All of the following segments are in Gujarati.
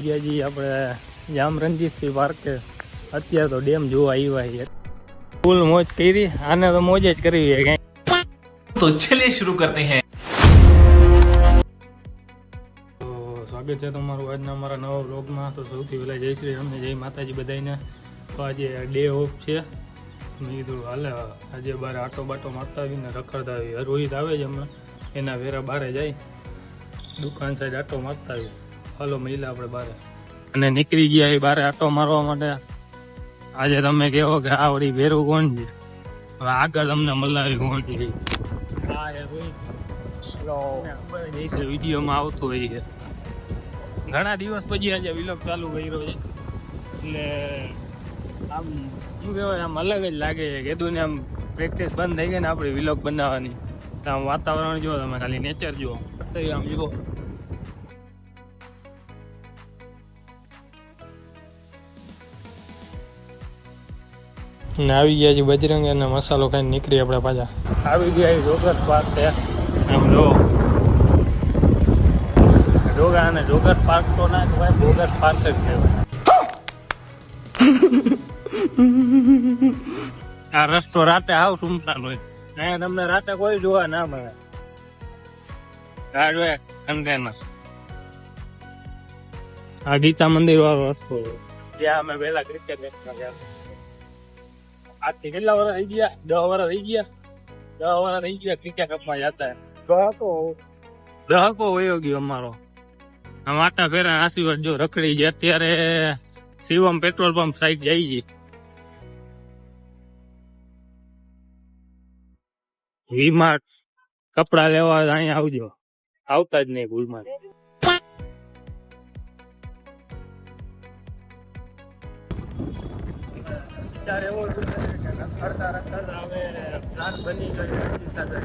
જગ્યાજી આપણે જામ રણજીતસિંહ પાર્ક અત્યારે તો ડેમ જોવા આવ્યા છે ફૂલ મોજ કરી આને તો મોજ જ કરી છે તો ચલીએ શરૂ કરતે હૈ. તો સ્વાગત છે તમારું આજના અમારા નવા વ્લોગમાં. તો સૌથી પહેલાં જય શ્રી રામને જય માતાજી બધાને તો આજે ડે ઓફ છે. મેં કીધું હાલે આજે બાર આટો બાટો મારતા આવીને રખડતા આવી રોહિત આવે છે હમણાં. એના વેરા બારે જાય. દુકાન સાઈડ આટો મારતા આવી હાલો મહિલા આપણે બારે. અને નીકળી ગયા એ બારે આટો મારવા માટે. આજે તમે કહો કે આ વળી ભેરું કોણ છે? હવે આગળ તમને મલાવી કોણ છે? હા એ વિડીયોમાં આવતું હોય છે. ઘણા દિવસ પછી આજે વિલોગ ચાલુ કર્યો છે. એટલે આમ શું કહેવાય આમ અલગ જ લાગે છે. કીધું ને આમ પ્રેક્ટિસ બંધ થઈ ગઈ ને આપણી વિલોગ બનાવવાની. તો આમ વાતાવરણ જુઓ તમે ખાલી નેચર જુઓ. તો આમ જુઓ. ને આવી ગયા છે બજરંગ અને મસાલો ખાઈને નીકળી આપણે પાછા. આવી ગયા ડોગર પાર્ક છે. આમ જો. ડોગા અને ડોગર પાર્ક તો ના કહેવાય ડોગર પાર્ક જ કહેવાય. આ રસ્તો રાતે આવ સુમસાન હોય. અહીંયા તમને રાતે કોઈ જોવા ના મળે. આ જોઈએ કન્ટેનર આ ગીતા મંદિર વાળો રસ્તો ત્યાં જ્યાં અમે પહેલા ક્રિકેટ મેચમાં ગયા. આજથી કેટલા વર્ષ થઈ ગયા? દસ વર્ષ થઈ ગયા? દસ વર્ષ થઈ ગયા ક્રિકેટ કપમાં જતા? ગ્રાહકો. ગ્રાહકો વયો ગયો અમારો. આમ આટા ફેરા આશીર્વાદ જો રખડી છે અત્યારે શિવમ પેટ્રોલ પંપ સાઈડ જઈ છે. વીમાર્ટ કપડા લેવા અહીંયા આવજો. આવતા જ નહીં ભૂલમાં. વિચાર એવો રખડતા રખડતા હવે પ્લાન બની ગયો સાથે.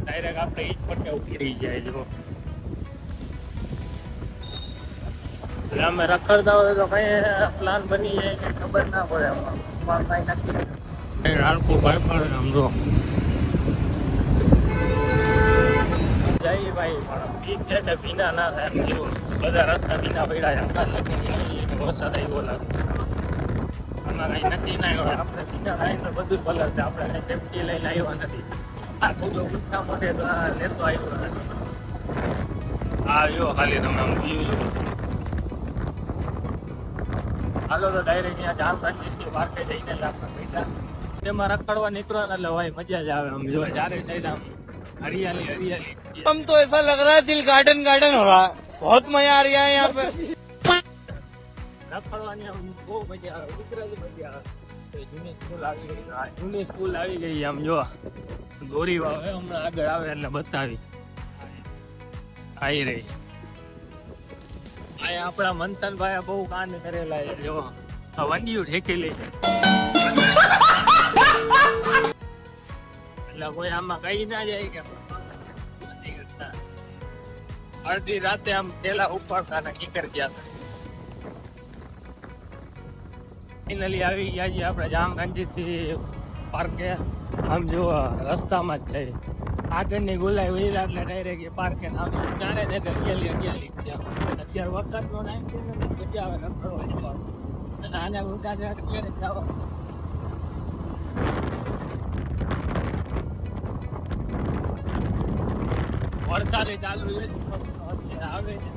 ડાયરેક્ટ આપણે ઈજ પટ્ટે ઉતરી જાય જો અમે રખડતા હોય તો કઈ પ્લાન બની જાય ખબર ના પડે કઈ નક્કી ભાઈ પણ આમ જય ભાઈ પણ બીક છે ભીના ના થાય બધા રસ્તા ભીના પડ્યા વરસાદ આવ્યો લાગે આમાં કઈ નક્કી ના હોય આપણે ભીના થાય તો બધું ભલે છે આપણે કઈ સેફટી લઈને આવ્યા નથી આ થોડો ઉઠા માટે તો આ લેતો આવ્યો નથી આ જો ખાલી તમે આમ view જુઓ હાલો તો ડાયરેક્ટ અહીંયા જામ રાખીશું માર્કેટ જઈને જ આપણે પૈસા તેમાં રખડવા નીકળવાના એટલે ભાઈ મજા જ આવે આમ જો ચારે સાઈડ આમ હરિયાળી હરિયાળી हम तो ऐसा लग रहा है दिल गार्डन गार्डन हो रहा है बहुत मजा आ रहा है यहाँ पे જૂની સ્કૂલ આવી ગઈ. આમ જો. દોરી વાવે હમણાં આગળ આવે એટલે બતાવી. આવી રહી. આ આપણા મંથનભાઈ બહુ કાન કરેલા છે, જો. વંડિયું ઠેકેલી. એટલે કોઈ આમાં કઈ ના જાય કે અડધી રાતે આમ પેલા ઉપાડતા ને કીકર ગયા હતા. ફાઇનલી આવી ગયા છીએ આપણે જામ રણજીતસિંહ પાર્કે આમ જો રસ્તામાં જ છે. આગળની ગુલાઈ વહીરા એટલે ડાયરેક્ટ પાર્કે આમ ચારે ને અગિયારી ગયેલી ત્યાં અત્યારે વરસાદનો ટાઈમ છે ને મજા આવે રખડવા જવાનું અને આને ઉડા છે અત્યારે જવા. વરસાદે ચાલુ છે આવે છે.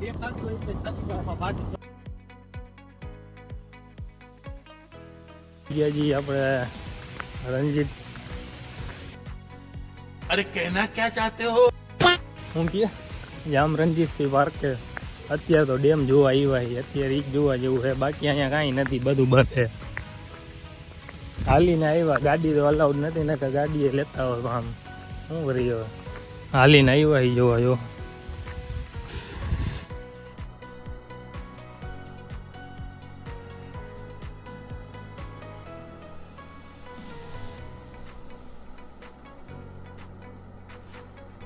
દેખાતું હોય છે ચશ્મામાં બાજુ પિયાજી આપણે રણજીત. અરે કહેના ક્યાં ચાહતે હો? હું કે જામ રણજીત સિંહ અત્યારે તો ડેમ જોવા આવ્યા છે અત્યારે ઈ જોવા જેવું છે બાકી અહીંયા કાંઈ નથી બધું બંધ છે. હાલીને આવ્યા ગાડી તો અલાઉડ નથી ને ગાડીએ લેતા હોય આમ. શું કરી હવે? હાલીને આવ્યા જોવા જોવા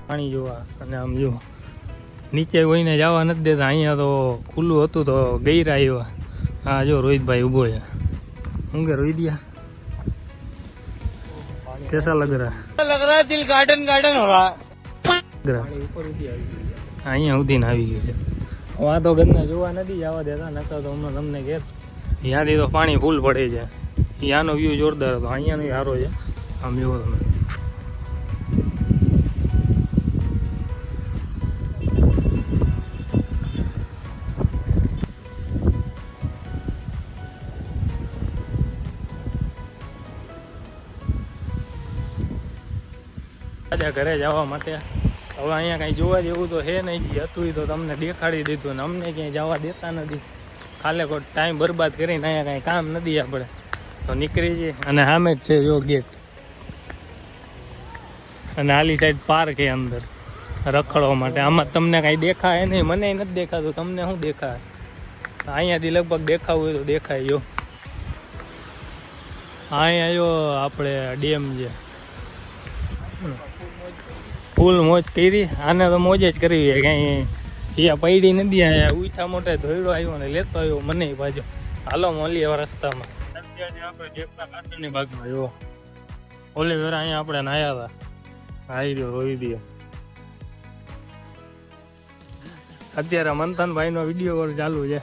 પાણી જોવા અને આમ જો નીચે કોઈને જવા નથી દેતા અહીંયા તો ખુલ્લું હતું તો ગઈરા આવ્યા હા જો રોહિતભાઈ ઊભો છે શું કે રોહિતિયા कैसा लग रहा है लग रहा है दिल गार्डन गार्डन हो रहा है લગ रहा है? અહીંયા સુધી આવી ગયું છે આ તો ગંદા જોવા નથી જવા દેતા નકર તો હમણાં તમને કે ત્યાંથી તો પાણી ફૂલ પડે છે ત્યાંનો વ્યૂ જોરદાર હતો અહીંયાનો સારો છે આમ જુઓ તમે રાજા ઘરે જવા માટે. હવે અહીંયા કાંઈ જોવા જેવું તો હે નહીં, જે હતું તો તમને દેખાડી દીધું ને અમને ક્યાંય જવા દેતા નથી. ખાલે કોઈ ટાઈમ બરબાદ કરીને અહીંયા કાંઈ કામ નથી આપણે. તો નીકળી જઈએ. અને સામે જ છે જો ગેટ. અને આલી સાઈડ પાર્ક એ અંદર, રખડવા માટે. આમાં તમને કાંઈ દેખાય નહીં, મને નથી દેખાતું, તમને શું દેખાય? અહીંયાથી લગભગ દેખાવું હોય તો દેખાય, જો. અહીંયા જો આપણે ડેમ છે. ફૂલ મોજ કરી. આને તો મોજ જ કરવી છે કઈ અહીંયા પૈડી નથી આયા ઉઠા મોટે ધોયડો આવ્યો ને લેતો આવ્યો મને બાજુ હાલો મોલી એવા રસ્તામાં. આપણે જેપના જો. ઓલી વેરા અહીંયા આપણે નાયા હતા. આવી રહ્યો રોઈ દે અત્યારે મંથનભાઈ નો વીડિયો ચાલુ છે.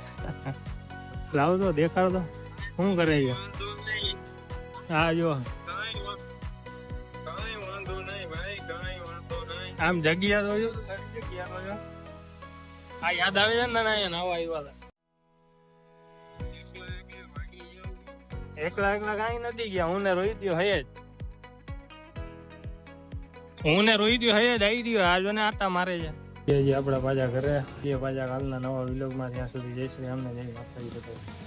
લાવતો દેખાડતો શું કરે છે? હા જો. આમ જગ્યા તો જો જગ્યા તો આ યાદ આવે છે ને ના અહીંયા નવા આવ્યા હતા. એકલા એકલા કઈ નથી ગયા, હું ને રોહિત હયે જ. હું ને રોહિત હયે જ આવી ગયો. આજો ને આટા મારે છે. જે આપણા પાછા ઘરે, એ પાછા કાલના નવા વિલોગમાં ત્યાં સુધી જય શ્રી અમને જય માતાજી બતાવી